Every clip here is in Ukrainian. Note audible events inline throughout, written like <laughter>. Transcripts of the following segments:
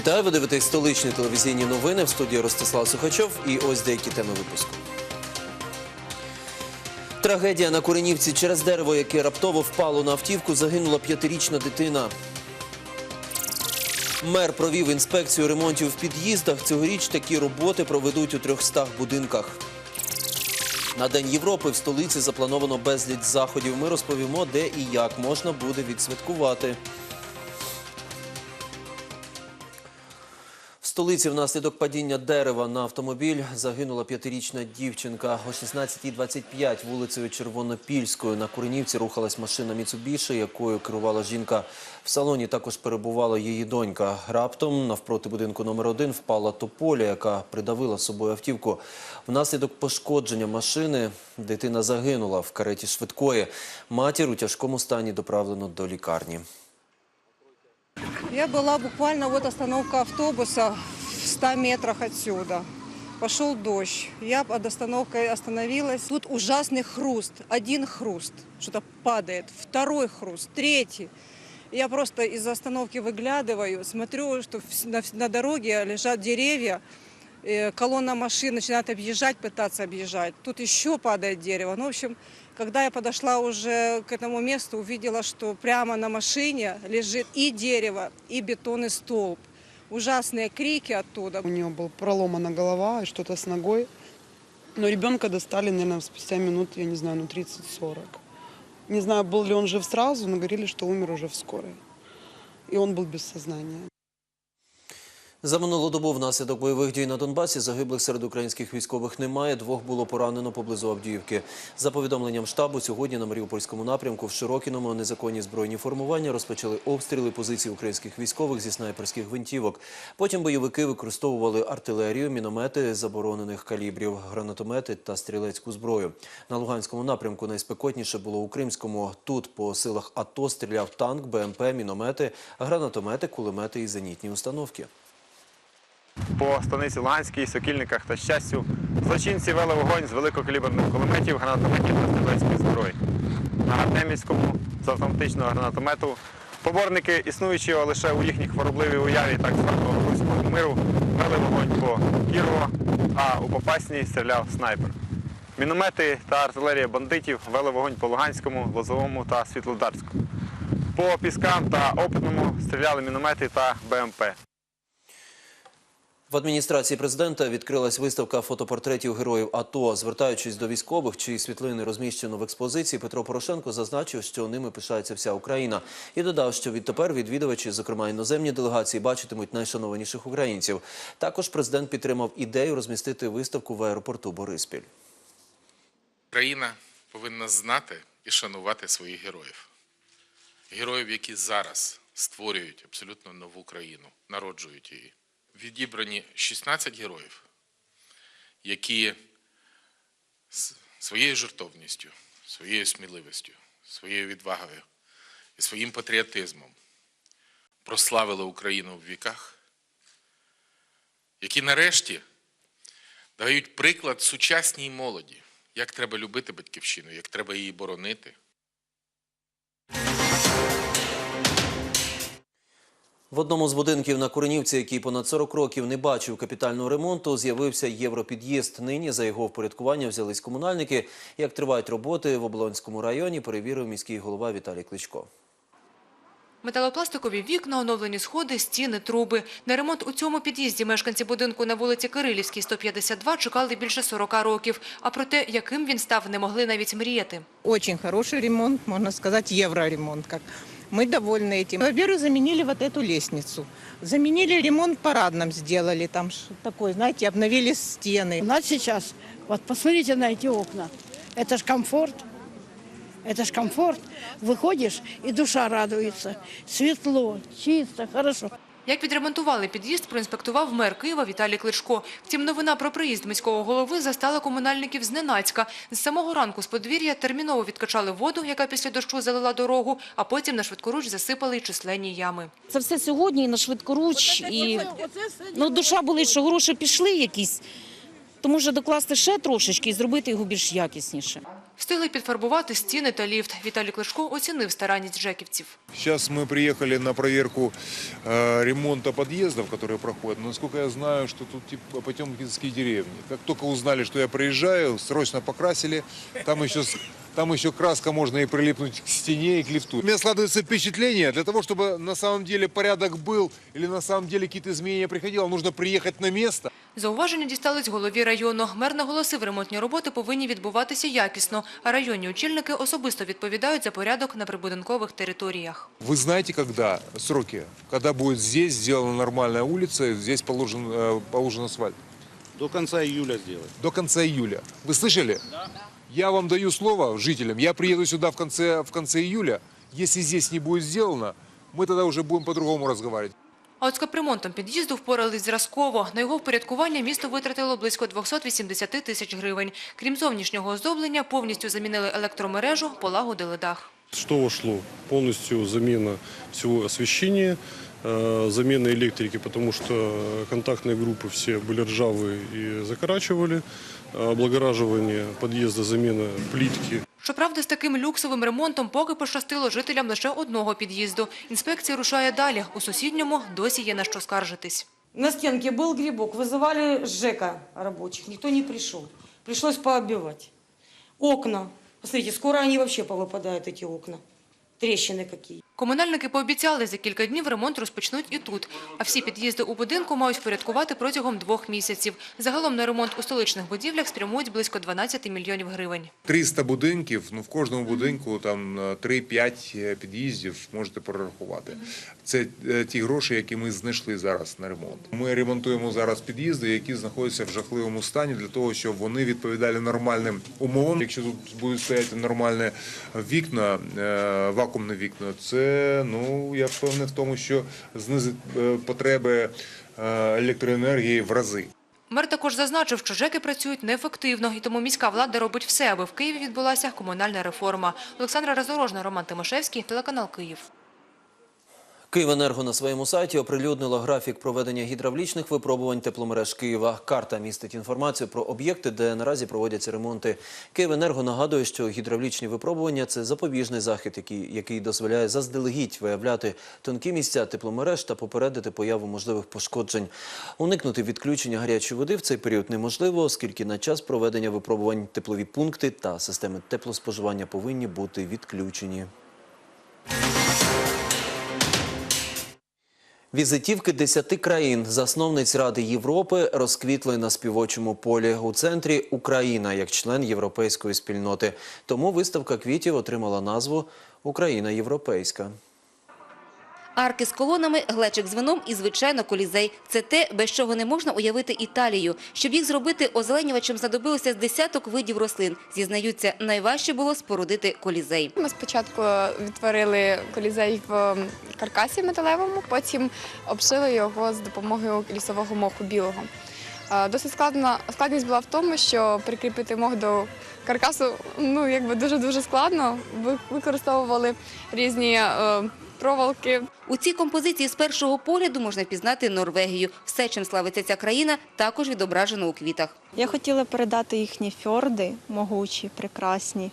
Вітаю, ви дивитесь столичні телевізійні новини в студії Ростислав Сухачов. І ось деякі теми випуску. Трагедія на Куренівці через дерево, яке раптово впало на автівку, загинула п'ятирічна дитина. Мер провів інспекцію ремонтів в під'їздах. Цьогоріч такі роботи проведуть у 300 будинках. На День Європи в столиці заплановано безліч заходів. Ми розповімо, де і як можна буде відсвяткувати. Столиці внаслідок падіння дерева на автомобіль загинула п'ятирічна дівчинка. О 16.25 вулицею Червонопільською на Куренівці рухалась машина Міцубіші, якою керувала жінка. В салоні також перебувала її донька. Раптом навпроти будинку номер один впала тополя, яка придавила собою автівку. Внаслідок пошкодження машини дитина загинула в кареті швидкої. Матір у тяжкому стані доправлено до лікарні. Я была буквально вот остановка автобуса в 100 метрах отсюда. Пошел дождь. Я под остановкой остановилась. Тут ужасный хруст. Один хруст. Что-то падает. Второй хруст. Третий. Я просто из остановки выглядываю, смотрю, что на дороге лежат деревья. Э, Колонна машин начинает объезжать, пытаться объезжать. Тут еще падает дерево. Ну, в общем, когда я подошла уже к этому месту, увидела, что прямо на машине лежит и дерево, и бетонный столб. Ужасные крики оттуда. У нее была проломана голова и что-то с ногой. Но ребенка достали, наверное, спустя минут, я не знаю, ну 30-40. Не знаю, был ли он жив сразу, но говорили, что умер уже в скорой. И он был без сознания. За минулу добу внаслідок бойових дій на Донбасі загиблих серед українських військових немає. Двох було поранено поблизу Авдіївки. За повідомленням штабу, сьогодні на Маріупольському напрямку в Широкіному незаконні збройні формування розпочали обстріли позицій українських військових зі снайперських гвинтівок. Потім бойовики використовували артилерію, міномети заборонених калібрів, гранатомети та стрілецьку зброю. На Луганському напрямку найспекотніше було у Кримському. Тут по силах АТО стріляв танк, БМП, міномети, гранатомети, кулемети і зенітні установки. По станиці Луганській, Сокільниках та Щастю злочинці вели вогонь з великокаліберних кулеметів, гранатометів та стрілецької зброї. На Артемівському з автоматичного гранатомету поборники, існуючого лише у їхніх хворобливій уяві так званого руського миру, вели вогонь по Кірова, а у Попасній стріляв снайпер. Міномети та артилерія бандитів вели вогонь по Луганському, Лозовому та Світлодарському. По Піскам та Опитному стріляли міномети та БМП. В адміністрації президента відкрилась виставка фотопортретів героїв АТО. Звертаючись до військових, чиї світлини розміщено в експозиції, Петро Порошенко зазначив, що ними пишається вся Україна, і додав, що відтепер відвідувачі, зокрема іноземні делегації, бачитимуть найшанованіших українців. Також президент підтримав ідею розмістити виставку в аеропорту Бориспіль. Країна повинна знати і шанувати своїх героїв. Героїв, які зараз створюють абсолютно нову країну, народжують її. Відібрані 16 героїв, які своєю жертовністю, своєю сміливістю, своєю відвагою і своїм патріотизмом прославили Україну в віках, які нарешті дають приклад сучасній молоді, як треба любити батьківщину, як треба її боронити. В одному з будинків на Куренівці, який понад 40 років не бачив капітального ремонту, з'явився європід'їзд. Нині за його впорядкування взялись комунальники. Як тривають роботи в Оболонському районі, перевірив міський голова Віталій Кличко. Металопластикові вікна, оновлені сходи, стіни, труби. На ремонт у цьому під'їзді мешканці будинку на вулиці Кирилівській, 152, чекали більше 40 років. А про те, яким він став, не могли навіть мріяти. Очень хороший ремонт, можно сказать, евроремонт. Как. Мы довольны этим. Во-первых, заменили вот эту лестницу. Заменили ремонт парадном сделали. Там ш- такой, знаете, обновили стены. У нас сейчас, вот посмотрите на эти окна. Это ж комфорт. Это ж комфорт. Выходишь, и душа радуется. Светло, чисто, хорошо. Як відремонтували під'їзд, проінспектував мер Києва Віталій Кличко. Втім, новина про приїзд міського голови застала комунальників зненацька. З самого ранку з подвір'я терміново відкачали воду, яка після дощу залила дорогу, а потім на швидкоруч засипали й численні ями. Це все сьогодні і на швидкоруч, і ну, душа болить, що гроші пішли якісь, то може докласти ще трошечки і зробити його більш якісніше. Встигли підфарбувати стіни та ліфт. Віталій Кличко оцінив старанність жеківців. Сейчас мы приехали на проверку э, ремонта подъездов, которые проходят. Но, насколько я знаю, что тут типа Потемкинские деревни. Как только узнали, что я приезжаю, срочно покрасили. Там еще, с- там еще краска можно и прилипнуть к стене и к лифту. У меня складывается впечатление, для того, чтобы на самом деле порядок был или на самом деле какие-то изменения приходило, нужно приехать на место. Зауваження дістались голові району. Мер наголосив, ремонтні роботи повинні відбуватися якісно, а районні очільники особисто відповідають за порядок на прибудинкових територіях. Вы знаете, когда сроки? Когда будет здесь сделана нормальная улица, и здесь положен, э, положен асфальт? До конца июля сделать. до конца июля. Вы слышали? Я вам даю слово жителям. Я приеду сюда в конце, в конце июля. Если здесь не будет сделано, мы тогда уже будем по-другому разговаривать. А от з капремонтом під'їзду впорались зразково. На його впорядкування місто витратило близько 280 тисяч гривень. Крім зовнішнього оздоблення, повністю замінили електромережу, полагодили дах. Что ушло? Полностью замена всего освещения, э, замена электрики, потому что контактные группы все были ржавые и закорачивали, э, облагораживание подъезда, замена плитки. Щоправда, з таким люксовим ремонтом поки пощастило жителям лише одного під'їзду. Інспекція рушає далі. У сусідньому досі є на що скаржитись. На стенке был грибок, вызывали ЖЭКа рабочих, никто не пришел. Пришлось пообивать. Окна. Посмотрите, скоро они вообще повыпадают, эти окна. Трещины какие. Комунальники пообіцяли, за кілька днів ремонт розпочнуть і тут. А всі під'їзди у будинку мають впорядкувати протягом двох місяців. Загалом на ремонт у столичних будівлях спрямують близько 12 мільйонів гривень. 300 будинків, ну в кожному будинку там е, 3-5 під'їздів можете прорахувати. Це е, ті гроші, які ми знайшли зараз на ремонт. Ми ремонтуємо зараз під'їзди, які знаходяться в жахливому стані для того, щоб вони відповідали нормальним умовам. Якщо тут будуть стояти нормальні вікна, е, вакуумні вікна, це ну я впевнений в тому, що знизить е, потреби е, електроенергії в рази. Мер також зазначив, що ЖЕКи працюють неефективно, і тому міська влада робить все, аби в Києві відбулася комунальна реформа. Олександра Розорожна, Роман Тимошевський, телеканал Київ. Київенерго на своєму сайті оприлюднило графік проведення гідравлічних випробувань тепломереж Києва. Карта містить інформацію про об'єкти, де наразі проводяться ремонти. Київенерго нагадує, що гідравлічні випробування – це запобіжний захід, який, який дозволяє заздалегідь виявляти тонкі місця тепломереж та попередити появу можливих пошкоджень. Уникнути відключення гарячої води в цей період неможливо, оскільки на час проведення випробувань теплові пункти та системи теплоспоживання повинні бути відключені. Візитівки десяти країн засновниць Ради Європи розквітли на співочому полі. У центрі Україна як член європейської спільноти. Тому виставка квітів отримала назву Україна європейська. Арки з колонами, глечик з вином і, звичайно, колізей. Це те, без чого не можна уявити Італію. Щоб їх зробити, озеленювачам знадобилося з десяток видів рослин. Зізнаються, найважче було спорудити колізей. Ми спочатку відтворили колізей в каркасі металевому, потім обшили його з допомогою лісового моху білого. Досить складна складність була в тому, що прикріпити мох до каркасу ну якби дуже дуже складно. Ви використовували різні е, проволоки. У цій композиції з першого погляду можна пізнати Норвегію. Все, чим славиться ця країна, також відображено у квітах. Я хотіла передати їхні фьорди, могучі, прекрасні.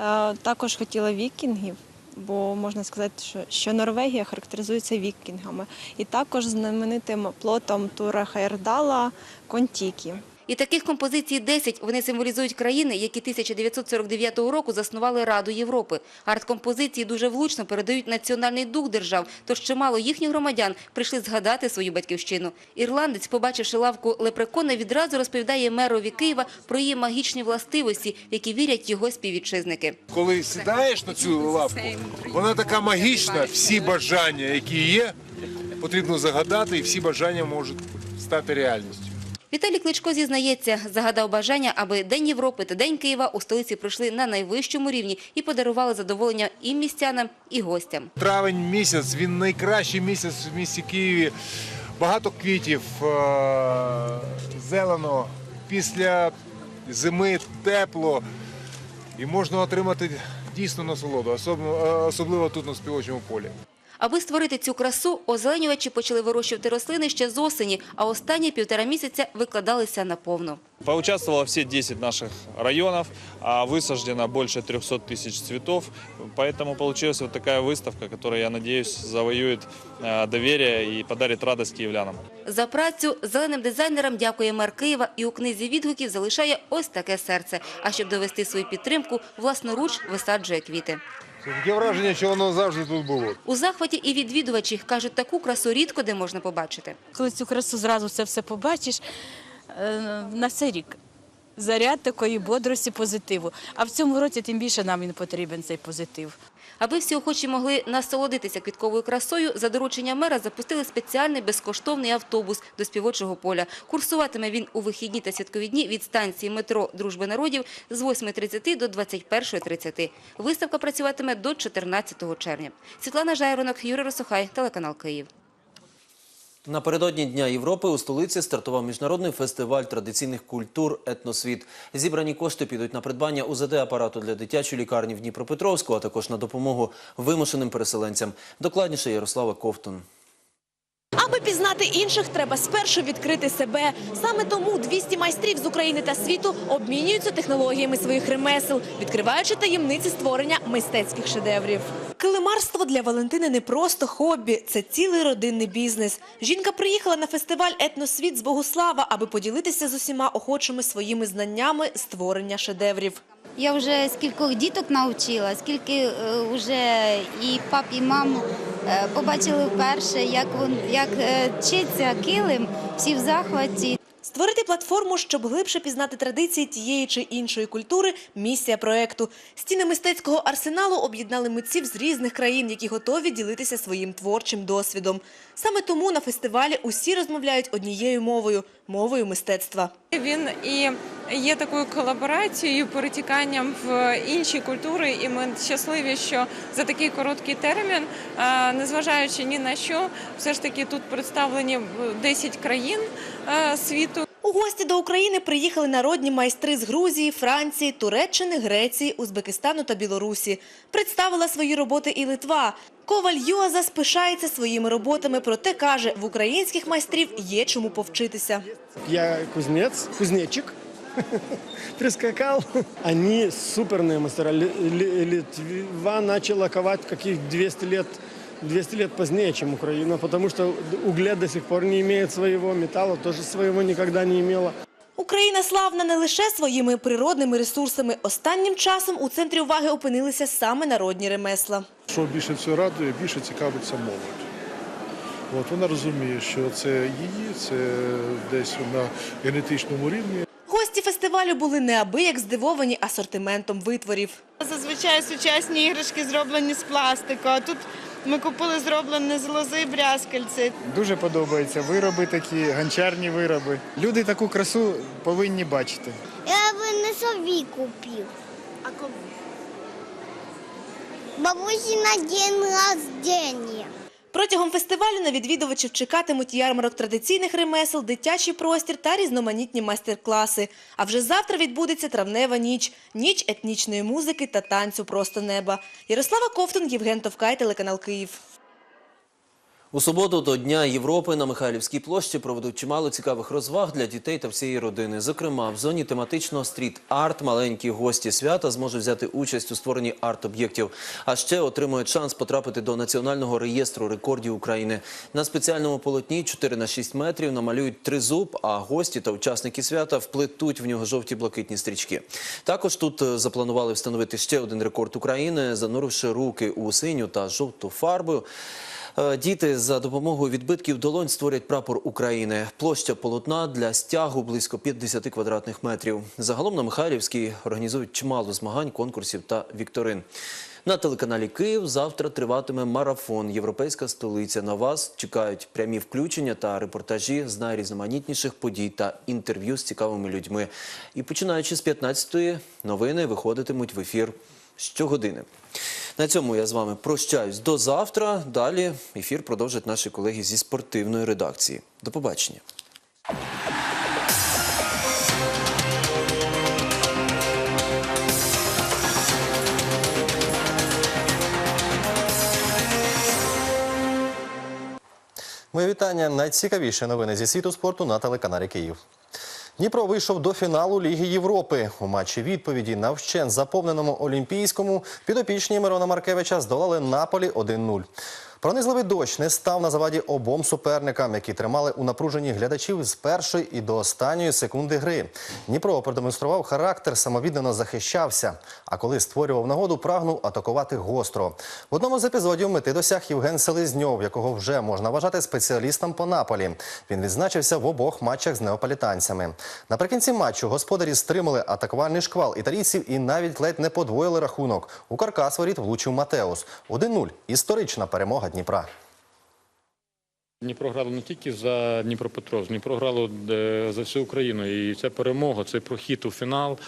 Е, Також хотіла вікінгів, бо можна сказати, що, Норвегія характеризується вікінгами. І також знаменитим плотом Тура Хайрдала Контікі. І таких композицій 10. Вони символізують країни, які 1949 року заснували Раду Європи. Арт-композиції дуже влучно передають національний дух держав, тож чимало їхніх громадян прийшли згадати свою батьківщину. Ірландець, побачивши лавку лепрекона, відразу розповідає мерові Києва про її магічні властивості, які вірять його співвітчизники. Коли сідаєш на цю лавку, вона така магічна, всі бажання, які є, потрібно загадати, і всі бажання можуть стати реальністю. Віталій Кличко зізнається, загадав бажання, аби День Європи та День Києва у столиці пройшли на найвищому рівні і подарували задоволення і містянам, і гостям. Травень місяць, він найкращий місяць в місті Києві. Багато квітів, е, зелено, після зими тепло. І можна отримати дійсно насолоду, особливо, особливо тут на співочому полі. Аби створити цю красу, озеленювачі почали вирощувати рослини ще з осені, а останні півтора місяця викладалися наповну. Поучаствовало все 10 наших районов, а высаждено больше 300 тысяч цветов. Поэтому получилась вот такая выставка, которая, я надеюсь, завоюет э, доверие и подарит радость киевлянам. За працю зеленим дизайнерам дякує мер Києва і у книзі відгуків залишає ось таке серце. А щоб довести свою підтримку, власноруч висаджує квіти. Таке враження, що воно завжди тут було. У захваті і відвідувачі кажуть, таку красу рідко де можна побачити. Коли цю красу зразу це все побачиш, е, на цей рік. Заряд такої бодрості, позитиву. А в цьому році тим більше нам він потрібен цей позитив. Аби всі охочі могли насолодитися квітковою красою, за доручення мера запустили спеціальний безкоштовний автобус до співочого поля. Курсуватиме він у вихідні та святкові дні від станції метро «Дружби народів» з 8.30 до 21.30. Виставка працюватиме до 14 червня. Світлана Жайронок, Юрій Росохай, телеканал Київ. Напередодні Дня Європи у столиці стартував міжнародний фестиваль традиційних культур «Етносвіт». Зібрані кошти підуть на придбання УЗД-апарату для дитячої лікарні в Дніпропетровську, а також на допомогу вимушеним переселенцям. Докладніше Ярослава Ковтун. Аби пізнати інших, треба спершу відкрити себе. Саме тому 200 майстрів з України та світу обмінюються технологіями своїх ремесел, відкриваючи таємниці створення мистецьких шедеврів. Килимарство для Валентини не просто хобі, це цілий родинний бізнес. Жінка приїхала на фестиваль «Етносвіт» з Богуслава, аби поділитися з усіма охочими своїми знаннями створення шедеврів. Я вже скількох діток навчила, скільки е, вже і пап, і мам е, побачили вперше, як вон як читься вчиться килим, всі в захваті. Створити платформу, щоб глибше пізнати традиції тієї чи іншої культури – місія проекту. Стіни мистецького арсеналу об'єднали митців з різних країн, які готові ділитися своїм творчим досвідом. Саме тому на фестивалі усі розмовляють однією мовою – мовою мистецтва. Він і є такою колаборацією, перетіканням в інші культури, і ми щасливі, що за такий короткий термін, незважаючи ні на що, все ж таки тут представлені 10 країн світу. У гості до України приїхали народні майстри з Грузії, Франції, Туреччини, Греції, Узбекистану та Білорусі. Представила свої роботи і Литва. Коваль Юазас пишається своїми роботами, проте каже, в українських майстрів є чому повчитися. Я кузнец, кузнечик. <laughs> Прискакал. Они суперные мастера. Ли- Ли- Литва начала ковать каких 200 лет 200 лет позднее, чем Украина, потому что угля до сих пор не имеет своего, металла тоже своего никогда не имела. Україна славна не лише своїми природними ресурсами. Останнім часом у центрі уваги опинилися саме народні ремесла. Що більше всього радує, більше цікавиться молодь. От вона розуміє, що це її, це десь на генетичному рівні. Гості фестивалю були неабияк здивовані асортиментом витворів. Зазвичай сучасні іграшки зроблені з пластику, а тут ми купили зроблене з лози брязкальці. Дуже подобаються вироби такі, гончарні вироби. Люди таку красу повинні бачити. Я би не собі купив. А кому? Бабусі на день рождения. Протягом фестивалю на відвідувачів чекатимуть ярмарок традиційних ремесел, дитячий простір та різноманітні майстер-класи. А вже завтра відбудеться травнева ніч – ніч етнічної музики та танцю просто неба. Ярослава Ковтун, Євген Товкай, телеканал Київ. У суботу до Дня Європи на Михайлівській площі проведуть чимало цікавих розваг для дітей та всієї родини. Зокрема, в зоні тематичного стріт-арт маленькі гості свята зможуть взяти участь у створенні арт-об'єктів. А ще отримують шанс потрапити до Національного реєстру рекордів України. На спеціальному полотні 4 на 6 метрів намалюють тризуб, а гості та учасники свята вплетуть в нього жовті-блакитні стрічки. Також тут е, запланували встановити ще один рекорд України, зануривши руки у синю та жовту фарбу. Е, Діти за допомогою відбитків долонь створять прапор України. Площа полотна для стягу близько 50 квадратних метрів. Загалом на Михайлівській організують чимало змагань, конкурсів та вікторин. На телеканалі Київ завтра триватиме марафон Європейська столиця. На вас чекають прямі включення та репортажі з найрізноманітніших подій та інтерв'ю з цікавими людьми. І починаючи з 15-ї, новини виходитимуть в ефір щогодини. На цьому я з вами прощаюсь до завтра. Далі ефір продовжать наші колеги зі спортивної редакції. До побачення. Моє вітання. Найцікавіші новини зі світу спорту на телеканалі Київ. Дніпро вийшов до фіналу Ліги Європи. У матчі відповіді на вщен заповненому Олімпійському підопічні Мирона Маркевича здолали Наполі 1-0. Пронизливий дощ не став на заваді обом суперникам, які тримали у напруженні глядачів з першої і до останньої секунди гри. Дніпро продемонстрував характер, самовіддано захищався. А коли створював нагоду, прагнув атакувати гостро. В одному з епізодів мети досяг Євген Селезньов, якого вже можна вважати спеціалістом по Наполі. Він відзначився в обох матчах з неаполітанцями. Наприкінці матчу господарі стримали атакувальний шквал італійців і навіть ледь не подвоїли рахунок. У каркас воріт влучив Матеус. 1-0. Історична перемога Дніпра. Дніпро грало не тільки за Дніпропетровськ, Дніпро грало е, за всю Україну. І це перемога, це прохід у фінал.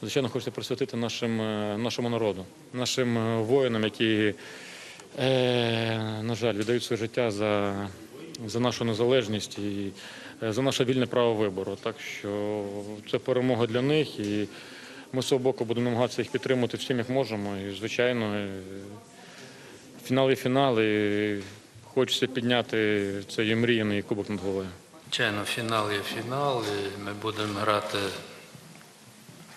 Звичайно, хочеться присвятити нашим, е, нашому народу, нашим е, воїнам, які, е, на жаль, віддають своє життя за, за нашу незалежність і за наше вільне право вибору. Так що це перемога для них. І ми з свого боку будемо намагатися їх підтримати всім, як можемо. І, звичайно, фінал і фінал. І хочеться підняти цей мріяний кубок над головою. Звичайно, фінал є фінал, і ми будемо грати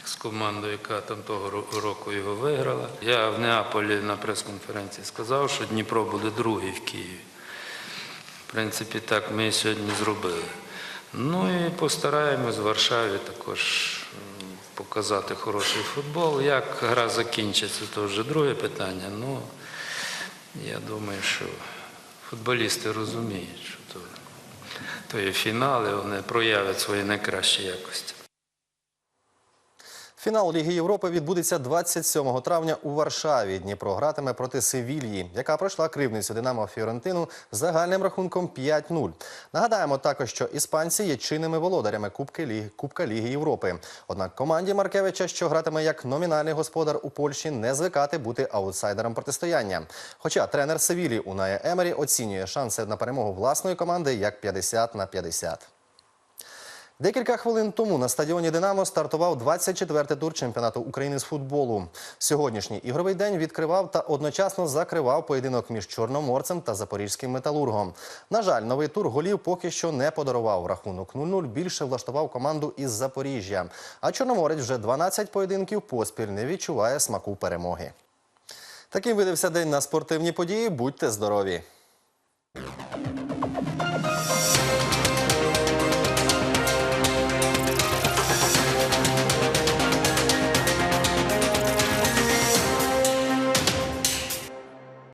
з командою, яка там того року його виграла. Я в Неаполі на прес-конференції сказав, що Дніпро буде другий в Києві. В принципі, так ми сьогодні зробили. Ну і постараємось в Варшаві також показати хороший футбол. Як гра закінчиться, то вже друге питання. Ну, я думаю, що футболісти розуміють, що то, то є фінал, і вони проявлять свої найкращі якості. Фінал Ліги Європи відбудеться 27 травня у Варшаві. Дніпро гратиме проти Севільї, яка пройшла кривницю Динамо Фіорентину з загальним рахунком 5-0. Нагадаємо також, що іспанці є чинними володарями Кубки Ліги, Кубка Ліги Європи. Однак команді Маркевича, що гратиме як номінальний господар у Польщі, не звикати бути аутсайдером протистояння. Хоча тренер Севілі Уная Емері оцінює шанси на перемогу власної команди як 50 на 50. Декілька хвилин тому на стадіоні Динамо стартував 24-й тур чемпіонату України з футболу. Сьогоднішній ігровий день відкривав та одночасно закривав поєдинок між Чорноморцем та Запорізьким металургом. На жаль, новий тур голів поки що не подарував. Рахунок 0-0 більше влаштував команду із Запоріжжя. А Чорноморець вже 12 поєдинків поспіль не відчуває смаку перемоги. Таким видався день на спортивні події. Будьте здорові!